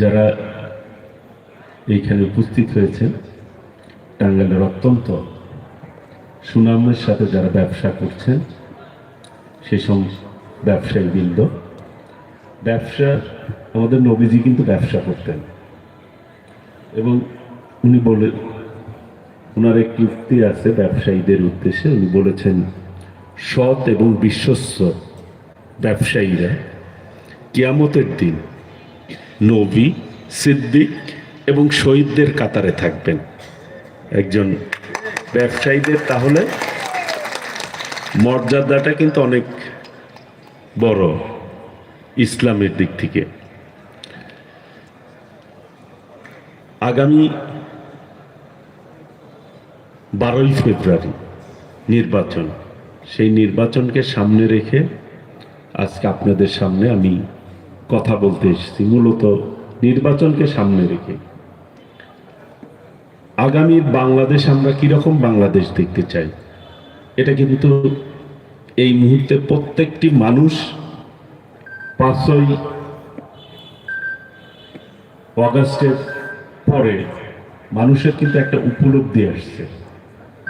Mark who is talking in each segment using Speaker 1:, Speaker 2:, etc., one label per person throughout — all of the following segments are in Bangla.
Speaker 1: যারা এইখানে উপস্থিত হয়েছেন, টাঙ্গাইলের অত্যন্ত সুনামের সাথে যারা ব্যবসা করছেন, সে সব ব্যবসায়ী বৃন্দ ব্যবসা, আমাদের নবীজি কিন্তু ব্যবসা করতেন। এবং উনি বলে ওনার একটি উক্তি আছে ব্যবসায়ীদের উদ্দেশ্যে, উনি বলেছেন, সৎ এবং বিশ্বস্ত ব্যবসায়ীরা কিয়ামতের দিন নবী, সিদ্দিক এবং শহীদদের কাতারে থাকবেন। একজন ব্যবসায়ীদের তাহলে মর্যাদাটা কিন্তু অনেক বড় ইসলামের দিক থেকে। আগামী বারোই ফেব্রুয়ারি নির্বাচন। সেই নির্বাচনকে সামনে রেখে আজকে আপনাদের সামনে আমি কথা বলতে এসেছি। মূলত নির্বাচনকে সামনে রেখে। আগামী বাংলাদেশ আমরা কীরকম বাংলাদেশ দেখতে চাই, এটা কিন্তু এই মুহূর্তে প্রত্যেকটি মানুষ পাঁচই অগাস্টের পরে মানুষের কিন্তু একটা উপলব্ধি আসছে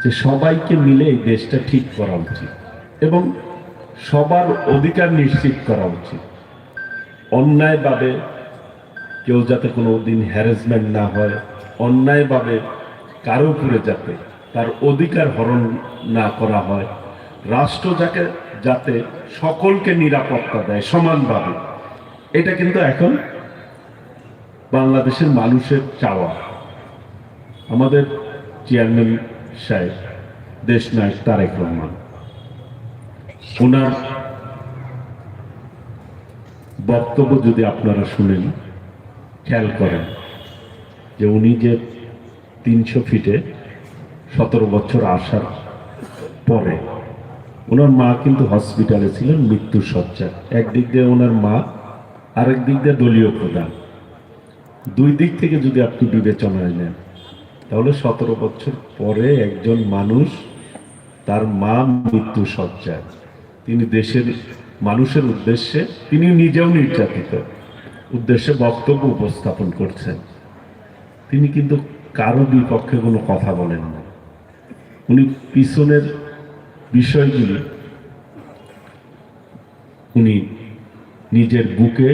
Speaker 1: যে সবাইকে মিলে এই দেশটা ঠিক করা উচিত এবং সবার অধিকার নিশ্চিত করা উচিত। অন্যায়ভাবে কেউ যাতে কোনো দিন হ্যারাসমেন্ট না হয়, অন্যায়ভাবে কারও উপরে যাতে তার অধিকার হরণ না করা হয়, রাষ্ট্র যাকে, যাতে সকলকে নিরাপত্তা দেয় সমানভাবে, এটা কিন্তু এখন বাংলাদেশের মানুষের চাওয়া। আমাদের চেয়ারম্যান সাহেব দেশ নায়ক তারেক রহমান, ওনার বক্তব্য যদি আপনারা শুনেন, খেয়াল করেন যে উনি যে তিনশো ফিটে সতেরো বছর আসার পরে ওনার মা কিন্তু হসপিটালে ছিলেন মৃত্যু সজ্জা একদিক দিয়ে ওনার মা, আরেক দিক দিয়ে দলীয় প্রধান। দুই দিক থেকে যদি আপনি বিবেচনায় নেন, তাহলে সতেরো বছর পরে একজন মানুষ তার মা মৃত্যু সজ্জায় তিনি দেশের মানুষের উদ্দেশ্যে, তিনি নিজেও নির্যাতিত উদ্দেশ্যে বক্তব্য উপস্থাপন করছেন। তিনি কিন্তু কারও বিপক্ষে কোনো কথা বলেন না। উনি পিছনের বিষয়গুলি উনি নিজের বুকে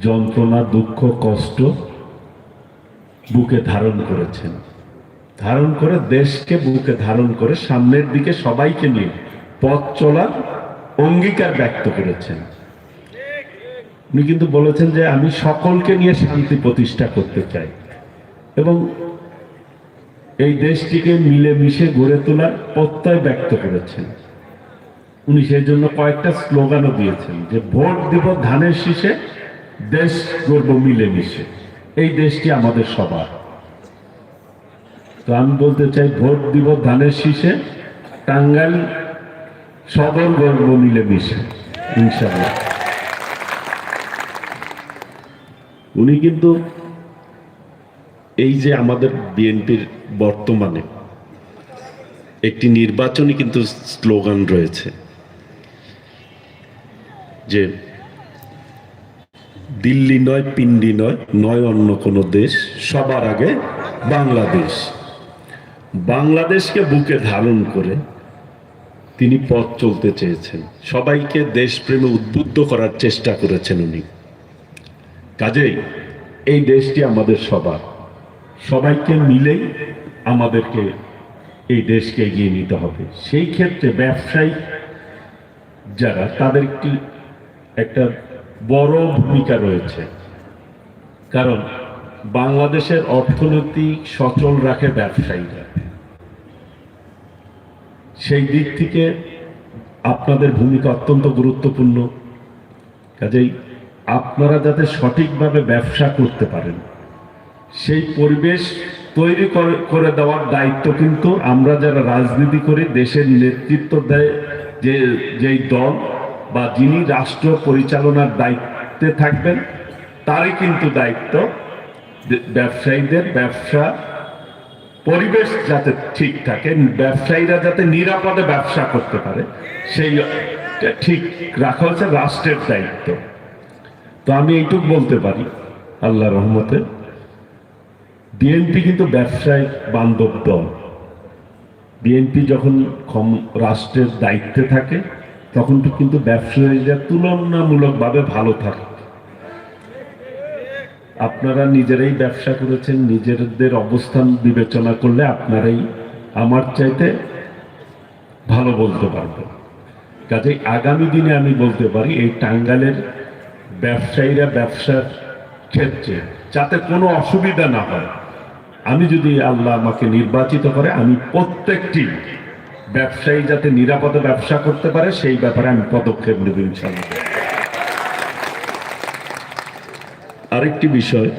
Speaker 1: যন্ত্রণা, দুঃখ, কষ্ট বুকে ধারণ করেছেন। ধারণ করে দেশকে বুকে ধারণ করে সামনের দিকে সবাইকে নিয়ে পথ চলার অঙ্গীকার ব্যক্ত করেছেন। উনি কিন্তু বলেছেন যে আমি সকলকে নিয়ে শান্তি প্রতিষ্ঠা করতে চাই এবং এই দেশটিকে মিলেমিশে গড়ে তোলার প্রত্যয় ব্যক্ত করেছেন। উনি সেই জন্য কয়েকটা স্লোগানও দিয়েছেন যে ভোট দিব ধানের শীষে, দেশ গড়ব মিলেমিশে। এই দেশটি আমাদের সবার। তো আমি বলতে চাই, ভোট দিব ধানের শীষে, টাঙ্গাইল সদর গর্ব মিলেমিশে ইনশাআল্লাহ। উনি কিন্তু এই যে আমাদের বিএনপির বর্তমানে একটি নির্বাচনী কিন্তু স্লোগান রয়েছে যে দিল্লি নয়, পিন্ডি নয় নয় অন্য কোনো দেশ, সবার আগে বাংলাদেশ। বাংলাদেশকে বুকে ধারণ করে তিনি পথ চলতে চেয়েছেন। সবাইকে দেশপ্রেমে উদ্বুদ্ধ করার চেষ্টা করেছেন উনি। কাজেই এই দেশটি আমাদের সবার। সবাইকে মিলেই আমাদেরকে এই দেশকে এগিয়ে নিতে হবে। সেই ক্ষেত্রে ব্যবসায়ী যারা তাদের একটি একটা বড় ভূমিকা রয়েছে। কারণ বাংলাদেশের অর্থনৈতিক সচল রাখে ব্যবসায়ীরা। সেই দিক থেকে আপনাদের ভূমিকা অত্যন্ত গুরুত্বপূর্ণ। কাজেই আপনারা যাতে সঠিকভাবে ব্যবসা করতে পারেন, সেই পরিবেশ তৈরি করে- দেওয়ার দায়িত্ব কিন্তু আমরা যারা রাজনীতি করি, দেশের নেতৃত্ব দেয় যে, যেই দল বা যিনি রাষ্ট্র পরিচালনার দায়িত্বে থাকবেন, তারই কিন্তু দায়িত্ব ব্যবসায়ীদের, ব্যবসা পরিবেশ যাতে ঠিক থাকে, ব্যবসায়ীরা যাতে নিরাপদে ব্যবসা করতে পারে, সেই ঠিক রাখা হচ্ছে রাষ্ট্রের দায়িত্ব। তো আমি এইটুক বলতে পারি আল্লাহ রহমতে। বিএনপি কিন্তু ব্যবসায় বান্ধব দল। বিএনপি যখন রাষ্ট্রের দায়িত্বে থাকে, তখন কিন্তু ব্যবসায়ীরা তুলনামূলকভাবে ভালো থাকে। আপনারা নিজেরাই ব্যবসা করেছেন, নিজেদের অবস্থান বিবেচনা করলে আপনারাই আমার চাইতে ভালো বলতে পারবেন। কাজে আগামী দিনে আমি বলতে পারি, এই টাঙ্গালের ব্যবসায়ীরা ব্যবসার ক্ষেত্রে যাতে কোনো অসুবিধা না হয়, আমি যদি আল্লাহ আমাকে নির্বাচিত করে, আমি প্রত্যেকটি ব্যবসায়ী যাতে নিরাপদে ব্যবসা করতে পারে, সেই ব্যাপারে আমি পদক্ষেপ নেব ইনশাল্লাহ আরেকটি বিষয়,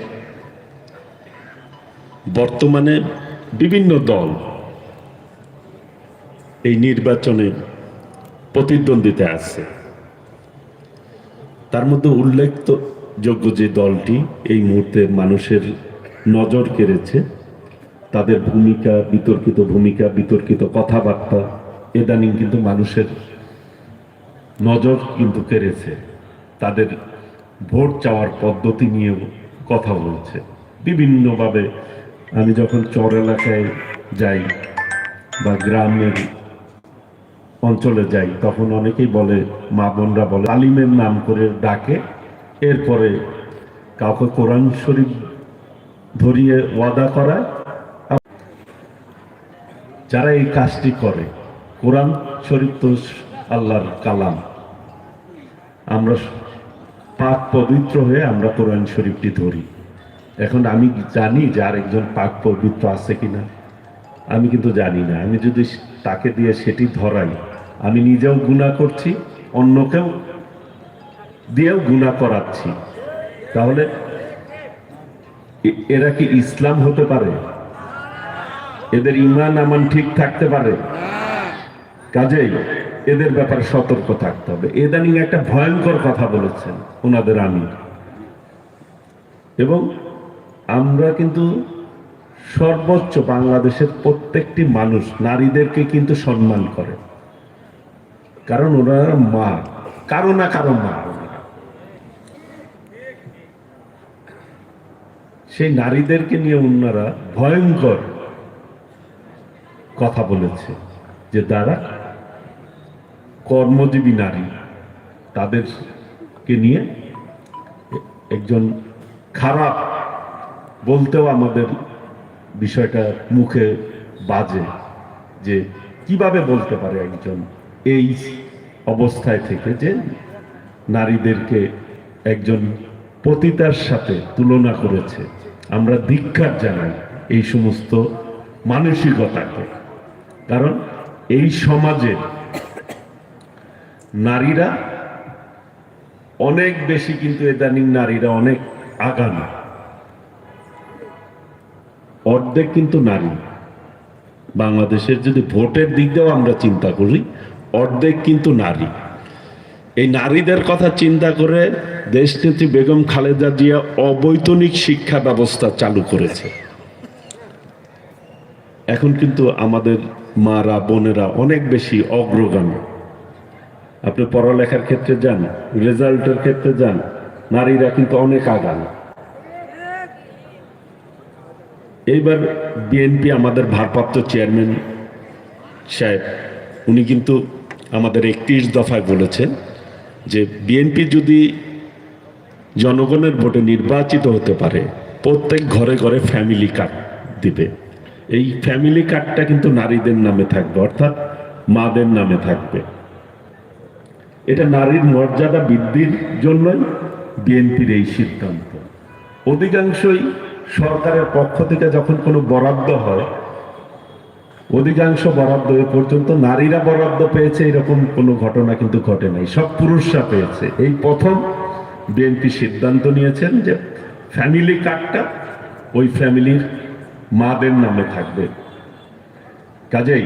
Speaker 1: বর্তমানে বিভিন্ন দল এই নির্বাচনে প্রতিদ্বন্দ্বিতা আছে। তার মধ্যে উল্লেখযোগ্য যে দলটি এই মুহূর্তে মানুষের নজর কেড়েছে, তাদের ভূমিকা, বিতর্কিত ভূমিকা, বিতর্কিত কথাবার্তা, এদানিং কিন্তু মানুষের নজর কিন্তু কেড়েছে। তাদের ভোট চাওয়ার পদ্ধতি নিয়েও কথা বলছে। বিভিন্নভাবে আমি যখন চর এলাকায় যাই বা গ্রামের অঞ্চলে যাই, তখন অনেকেই বলে, মা বোনরা বলে, আলিমের নাম করে ডাকে। এরপরে কাউকে কোরআন শরীফ ধরিয়ে ওয়াদা করায়। যারা এই কাজটি করে, কোরআন শরীফ তো আল্লাহর কালাম। আমরা পাক পবিত্র হয়ে আমরা কোরআন শরীফটি ধরি। এখন আমি জানি যে আরেকজন পাক পবিত্র আছে কিনা। আমি কিন্তু জানি না। আমি যদি তাকে দিয়ে সেটি ধরাই, আমি নিজেও গুণা করছি, অন্যকেও দিয়েও গুণা করাচ্ছি। তাহলে এরা কি ইসলাম হতে পারে? এদের ইমান আমান ঠিক থাকতে পারে? কাজেই এদের ব্যাপারে সতর্ক থাকতে হবে। এদানিং একটা ভয়ঙ্কর কথা বলেছেন ওনাদের আমি এবং আমরা কিন্তু সর্বোচ্চ বাংলাদেশের প্রত্যেকটি মানুষ নারীদেরকে কিন্তু সম্মান করে। কারণ ওনারা মা, কারও না কারও মা। সেই নারীদেরকে নিয়ে ওনারা ভয়ঙ্কর কথা বলেছে যে তারা কর্মজীবী নারী। তাদেরকে নিয়ে একজন খারাপ বলতেও আমাদের বিষয়টা মুখে বাজে যে কীভাবে বলতে পারে একজন এই অবস্থায় থেকে যে নারীদেরকে একজন পতিতার সাথে তুলনা করেছে। আমরা ধিক্ষার জানাই এই সমস্ত মানসিকতাকে। কারণ এই সমাজে নারীরা অনেক বেশি কিন্তু ইদানিং নারীরা অনেক আগানো অর্ধেক কিন্তু নারী। বাংলাদেশের যদি ভোটের দিক দিয়েও আমরা চিন্তা করি, অর্ধেক কিন্তু নারী। এই নারীদের কথা চিন্তা করে দেশনেত্রী বেগম খালেদা জিয়া অবৈতনিক শিক্ষা ব্যবস্থা চালু করেছে। এখন কিন্তু আমাদের মারা, বোনেরা অনেক বেশি অগ্রগামী। আপনি পড়ালেখার ক্ষেত্রে যান, রেজাল্টের ক্ষেত্রে যান, নারীরা কিন্তু অনেক আগান। এইবার বিএনপি আমাদের ভারপ্রাপ্ত চেয়ারম্যান সাহেব, উনি কিন্তু আমাদের একত্রিশ দফায় বলেছেন যে বিএনপি যদি জনগণের ভোটে নির্বাচিত হতে পারে, প্রত্যেক ঘরে ঘরে ফ্যামিলি কার্ড দিবে। এই ফ্যামিলি কার্ডটা কিন্তু নারীদের নামে থাকবে, অর্থাৎ মাদের নামে থাকবে। এটা নারীর মর্যাদা বৃদ্ধির জন্যই বিএনপির এই সিদ্ধান্ত। অধিকাংশই সরকারের পক্ষ থেকে যখন কোনো বরাদ্দ হয়, অধিকাংশ বরাদ্দ এ পর্যন্ত নারীরা বরাদ্দ পেয়েছে, এরকম কোনো ঘটনা কিন্তু ঘটে নাই। সব পুরুষরা পেয়েছে। এই প্রথম বিএনপি সিদ্ধান্ত নিয়েছেন যে ফ্যামিলি কার্ডটা ওই ফ্যামিলির মাদের নামে থাকবে। কাজেই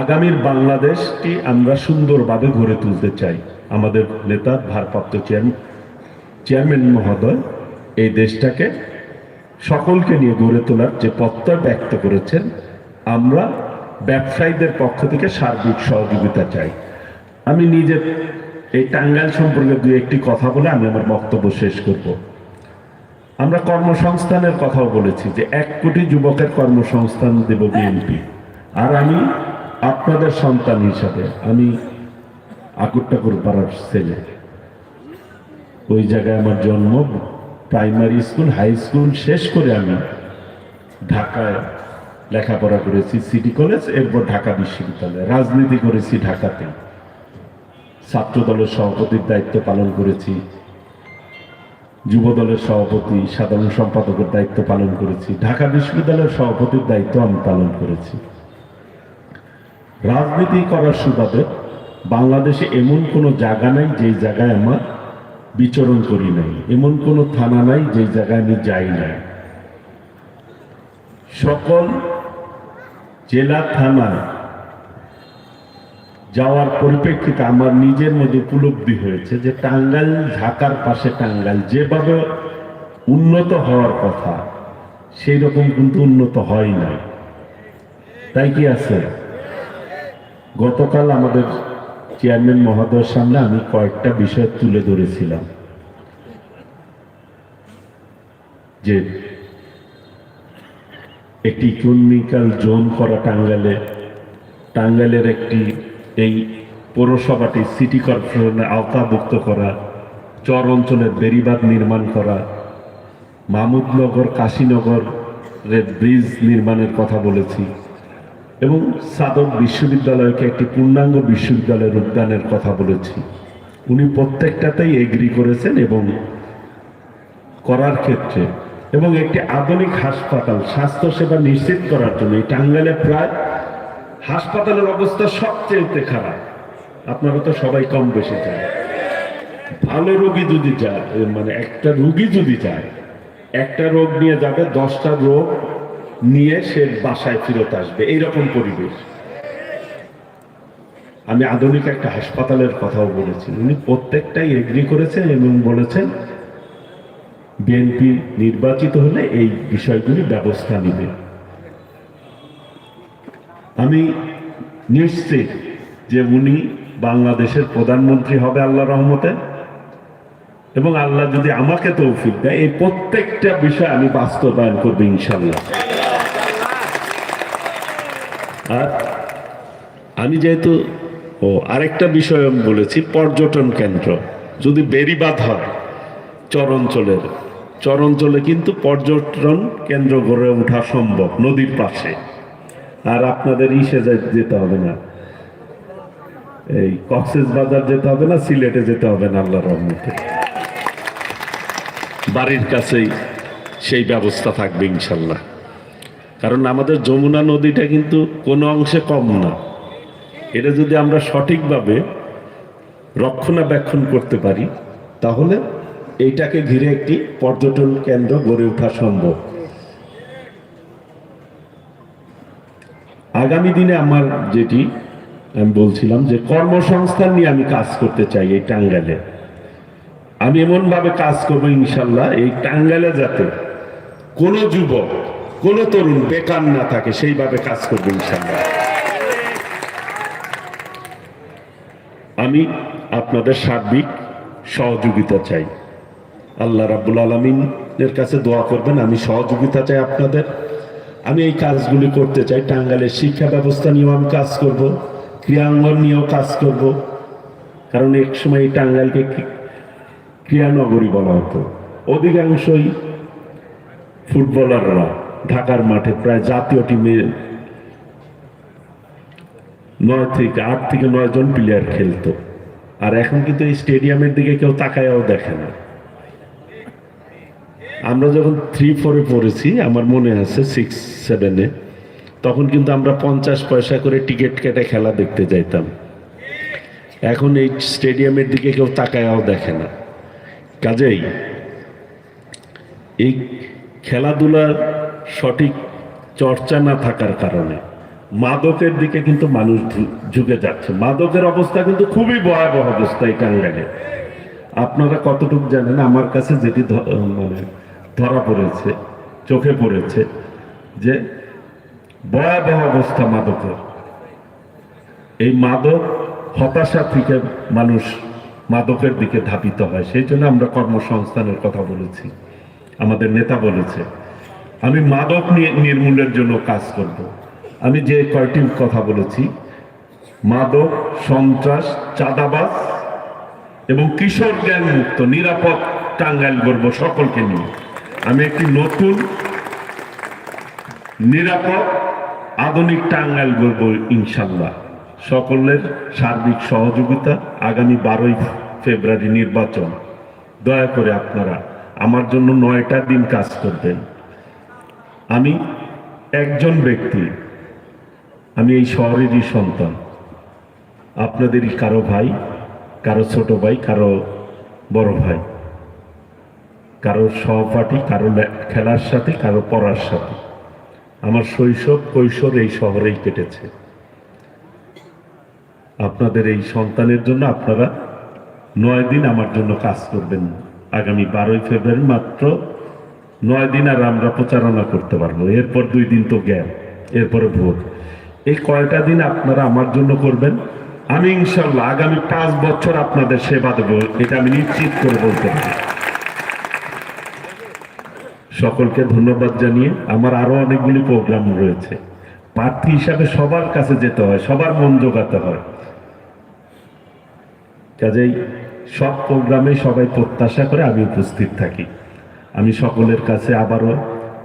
Speaker 1: আগামীর বাংলাদেশটি আমরা সুন্দরভাবে গড়ে তুলতে চাই। আমাদের নেতা, ভারপ্রাপ্ত চেয়ারম্যান চেয়ারম্যান মহোদয়, এই দেশটাকে সকলকে নিয়ে গড়ে তোলার যে প্রত্যয় ব্যক্ত করেছেন, আমরা ব্যবসায়ীদের পক্ষ থেকে সার্বিক সহযোগিতা চাই। আমি নিজে এই টাঙ্গাইল সম্পর্কে দু একটি কথা বলে আমি আমার বক্তব্য শেষ করব। আমরা কর্মসংস্থানের কথাও বলেছি যে এক কোটি যুবকের কর্মসংস্থান দেব বিএনপি। আর আমি আপনাদের সন্তান হিসাবে আমি আকুট্টাকুর পাড়ার ছেলে। ওই জায়গায় আমার জন্ম প্রাইমারি স্কুল হাই স্কুল শেষ করে আমি ঢাকায় লেখাপড়া করেছি সিটি কলেজ এরপর ঢাকা বিশ্ববিদ্যালয়ে। রাজনীতি করেছি ঢাকাতে। ছাত্র দলের সভাপতির দায়িত্ব পালন করেছি। যুব দলের সভাপতি, সাধারণ সম্পাদকের দায়িত্ব পালন করেছি। ঢাকা বিশ্ববিদ্যালয়ের সভাপতির দায়িত্ব আমি পালন করেছি। রাজনীতি করার সুবাদে বাংলাদেশে এমন কোনো জায়গা নাই যে জায়গায় আমার বিচরণ করি নাই। এমন কোনো থানা নাই যে জায়গায় আমি যাই নাই। সকল জেলা থানায় যাওয়ার পরিপ্রেক্ষিতে আমার নিজের মধ্যে উপলব্ধি হয়েছে যে টাঙ্গাইল, ঢাকার পাশে টাঙ্গাইল যেভাবে উন্নত হওয়ার কথা, সেই রকম কিন্তু উন্নত হয় নাই। তাই কি আছে? গতকাল আমাদের চেয়ারম্যান মহোদয়ের সামনে আমি কয়েকটা বিষয় তুলে ধরেছিলাম। যে একটি ইকোনমিক্যাল জোন করা টাঙ্গাইলে, টাঙ্গাইলের একটি এই পৌরসভাটি সিটি কর্পোরেশনের আওতাভুক্ত করা, চর অঞ্চলের বেড়িবাঁধ নির্মাণ করা, মাহমুদনগর, কাশীনগরের ব্রিজ নির্মাণের কথা বলেছি। এবং সাদক বিশ্ববিদ্যালয়কে একটি পূর্ণাঙ্গ বিশ্ববিদ্যালয়ের উদ্যানের কথা বলেছি। উনি প্রত্যেকটাতেই এগ্রি করেছেন এবং করার ক্ষেত্রে এবং একটি আধুনিক হাসপাতাল, স্বাস্থ্যসেবা নিশ্চিত করার জন্য। এই টাঙ্গাইলে প্রায় হাসপাতালের অবস্থা সবচেয়ে খারাপ। আপনারা তো সবাই কম বেশি যায় ভালো রোগী যদি যায় মানে একটা রুগী যদি যায়, একটা রোগ নিয়ে যাবে, দশটা রোগ নিয়ে সে বাসায় ফিরত আসবে। এইরকম পরিবেশ। আমি আধুনিক একটা হাসপাতালের কথাও বলেছি। উনি প্রত্যেকটাই এগ্রি করেছেন এবং বলেছেন বিএনপি নির্বাচিত হলে এই বিষয়গুলি ব্যবস্থা নেবে। আমি নিশ্চিত যে উনি বাংলাদেশের প্রধানমন্ত্রী হবে আল্লাহ রহমতে এবং আল্লাহ যদি আমাকে তৌফিক দেয়, এই প্রত্যেকটা বিষয় আমি বাস্তবায়ন করব ইনশাল্লাহ। আর আমি যেহেতু, ও, আরেকটা বিষয় আমি বলেছি, পর্যটন কেন্দ্র। যদি বেরিবাদ হয়, চরাঞ্চলের, চরাঞ্চলে কিন্তু পর্যটন কেন্দ্র গড়ে ওঠা সম্ভব, নদীর পাশে। আর আপনাদের ইসে যেতে হবে না। এই কক্সেস বাজার যেতে হবে না, সিলেটে যেতে হবে না আল্লাহ রহমতে। বাড়ির কাছেই সেই ব্যবস্থা থাকবে, ইনশাল্লাহ। কারণ আমাদের যমুনা নদীটা কিন্তু কোনো অংশে কম না। এটা যদি আমরা সঠিকভাবে রক্ষণাবেক্ষণ করতে পারি, তাহলে এইটাকে ঘিরে একটি পর্যটন কেন্দ্র গড়ে ওঠা সম্ভব। আগামী দিনে আমার যেটি আমি বলছিলাম যে কর্মসংস্থান নিয়ে আমি কাজ করতে চাই এই টাঙ্গাইলে। আমি এমনভাবে কাজ করব ইনশাল্লাহ এই টাঙ্গাইলে যাতে কোনো যুবক কোনো তরুণ বেকার না থাকে, সেইভাবে কাজ করব ইনশাল্লাহ আমি আপনাদের সার্বিক সহযোগিতা চাই। আল্লাহ রাব্বুল আলমিনের কাছে দোয়া করবেন, আমি সহযোগিতা চাই আপনাদের। আমি এই কাজগুলি করতে চাই, টাঙ্গাইলের শিক্ষা ব্যবস্থা নিয়েও আমি কাজ করব ক্রিয়াঙ্গন নিয়েও কাজ করব। কারণ এক সময় এই টাঙ্গাইলকে কি- ক্রিয়ানগরী বলা হতো। অধিকাংশই ফুটবলাররা ঢাকার মাঠে প্রায় জাতীয় টিমে নয় থেকে আট থেকে নয় জন প্লেয়ার খেলতো। আর এখন কিন্তু এই স্টেডিয়ামের দিকে কেউ তাকায়ও দেখে না। আমরা যখন থ্রি ফোরে পড়েছি, আমার মনে আছে সিক্স সেভেনে তখন কিন্তু আমরা পঞ্চাশ পয়সা করে টিকিট কেটে খেলা দেখতে যাইতাম। এখন এই স্টেডিয়ামের দিকে কেউ তাকায়ও দেখে না। কাজেই এই খেলাধুলার সঠিক চর্চা না থাকার কারণে। মাদকের দিকে কিন্তু মানুষ ঝুঁকে যাচ্ছে। মাদকের অবস্থা কিন্তু খুবই ভয়াবহ অবস্থা এই টাঙ্গাইলে আপনারা কতটুকু জানেন? আমার কাছে যেটি মানে ধরা পড়েছে, চোখে পড়েছে, যে ভয়াবহ অবস্থা মাদকের। এই মাদক হতাশা থেকে মানুষ মাদকের দিকে ধাবিত হয়। সেই জন্য আমরা কর্মসংস্থানের কথা বলেছি। আমাদের নেতা বলেছে আমি মাদক নির্মূলের জন্য কাজ করব। আমি যে কয়টি কথা বলেছি, মাদক, সন্ত্রাস চাঁদাবাস এবং কিশোর জ্ঞান মুক্ত, নিরাপদ টাঙ্গাইল গর্ব সকলকে নিয়ে। আমি একটি নতুন, নিরাপদ, আধুনিক টাঙ্গাইল গর্ব ইনশাল্লাহ। সকলের সার্বিক সহযোগিতা আগামী বারোই ফেব্রুয়ারি নির্বাচন। দয়া করে আপনারা আমার জন্য নয়টা দিন কাজ করবেন। আমি একজন ব্যক্তি। আমি এই শহরেরই সন্তান। আপনাদেরই কারও ভাই, কারও ছোট ভাই, কারও বড় ভাই। কারও সহপাঠী, কারও খেলার সাথে, কারও পড়ার সাথে। আমার শৈশব কৈশোর এই শহরেই কেটেছে। আপনাদের এই সন্তানের জন্য আপনারা নয় দিন আমার জন্য কাজ করবেন। আগামী বারোই ফেব্রুয়ারি মাত্র নয় দিন আর আমরা প্রচারণা করতে পারব। এরপর দুই দিন তো জ্ঞান, এরপরে ভোট। এই কয়টা দিন আপনারা আমার জন্য করবেন? আমি ইনশাল্লাহ আগামী পাঁচ বছর আপনাদের সেবা দেবো, এটা আমি নিশ্চিত করে বলতে পারি। সকলকে ধন্যবাদ জানিয়ে আমার আরও অনেকগুলি প্রোগ্রাম রয়েছে। প্রার্থী হিসাবে সবার কাছে যেতে হয়, সবার মন জোগাতে হয়। কাজেই সব প্রোগ্রামে সবাই প্রত্যাশা করে আমি উপস্থিত থাকি। আমি সকলের কাছে আবারও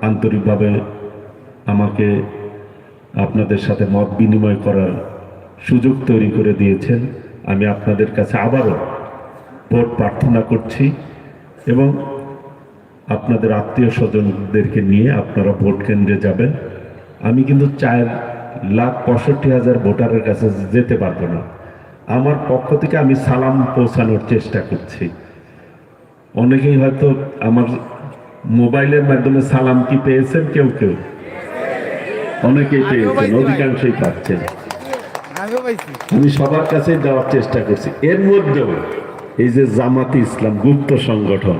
Speaker 1: আন্তরিকভাবে আমাকে আপনাদের সাথে মত বিনিময় করার সুযোগ তৈরি করে দিয়েছেন। আমি আপনাদের কাছে আবারও ভোট প্রার্থনা করছি এবং আপনাদের আত্মীয় স্বজনদেরকে নিয়ে আপনারা ভোট কেন্দ্রে যাবেন। আমি কিন্তু চার লাখ পঁয়ষট্টি হাজার ভোটারের কাছে যেতে পারব না। আমার পক্ষ থেকে আমি সালাম পৌঁছানোর চেষ্টা করছি। অনেকেই হয়তো আমার মোবাইলের মাধ্যমে সালাম কি পেয়েছেন কেউ কেউ? অনেকেই পেয়েছেন অধিকাংশই পাচ্ছেন। আমি সবার কাছে দেওয়ার চেষ্টা করছি। এর মধ্যেও এই যে জামাতি ইসলাম গুপ্ত সংগঠন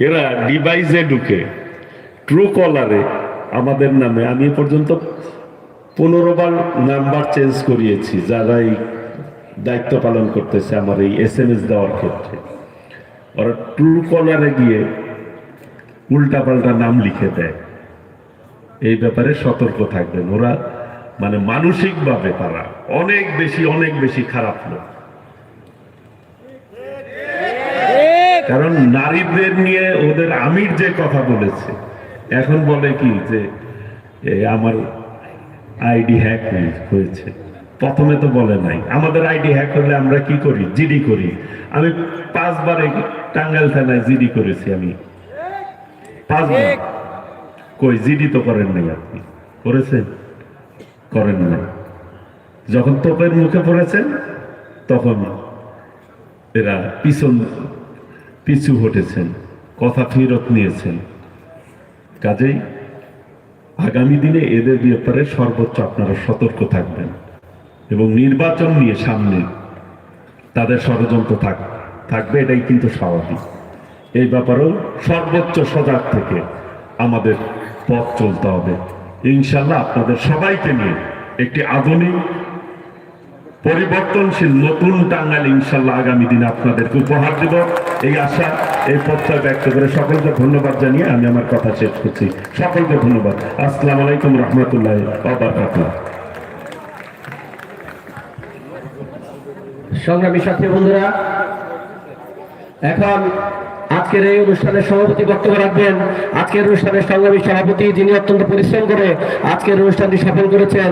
Speaker 1: এরা ডিভাইসে ঢুকে ট্রু কলারে আমাদের নামে আমি পর্যন্ত পনেরো বার নাম্বার চেঞ্জ করিয়েছি যারা এই দায়িত্ব পালন করতেছে আমার এই এস এম এস দেওয়ার ক্ষেত্রে। ওরা ট্রু কলারে গিয়ে উল্টাপাল্টা নাম লিখে দেয়। এই ব্যাপারে সতর্ক থাকবেন। ওরা মানে মানসিকভাবে তারা অনেক বেশি অনেক বেশি খারাপ লোক। কারণ নারীদের নিয়ে ওদের আমির যে কথা বলেছে, এখন বলে কি যে আমার আইডি হ্যাক হয়েছে। প্রথমে তো বলে নাই, আমাদের আইডি হ্যাক হলে আমরা কি করি? জিডি করি। আমি পাঁচবার টাঙ্গাইল থানায় জিডি করেছি আমি। কই জিডি তো করেন নাই আপনি। করেছেন? করেন নাই। যখন তোপের মুখে পড়েছেন তখন এরা পিছন পিছু হটেছেন কথা ফেরত নিয়েছেন। কাজেই আগামী দিনে এদের ব্যাপারে সর্বোচ্চ আপনারা সতর্ক থাকবেন এবং নির্বাচন নিয়ে সামনে তাদের ষড়যন্ত্র থাক থাকবে এটাই কিন্তু স্বাভাবিক। এই ব্যাপারেও সর্বোচ্চ সজাগ থেকে আমাদের পথ চলতে হবে। ইনশাল্লাহ আপনাদের সবাইকে নিয়ে একটি আধুনিক, পরিবর্তনশীল, নতুন টাঙ্গাইল ইনশাল্লাহ আগামী দিনে আপনাদেরকে উপহার দেব। এই আশা, এই প্রত্যয় ব্যক্ত করে সকলকে ধন্যবাদ জানিয়ে আমি আমার কথা শেষ করছি। সকলকে ধন্যবাদ। আসসালামু আলাইকুম রহমতুল্লাহ বাবরকাতুহ
Speaker 2: সংগ্রামী সাথী বন্ধুরা, এখন আজকের এই অনুষ্ঠানের সভাপতি বক্তব্য রাখবেন। আজকের অনুষ্ঠানের সংগ্রামী সভাপতি যিনি অত্যন্ত পরিশ্রম করে আজকের অনুষ্ঠানটি সফল করেছেন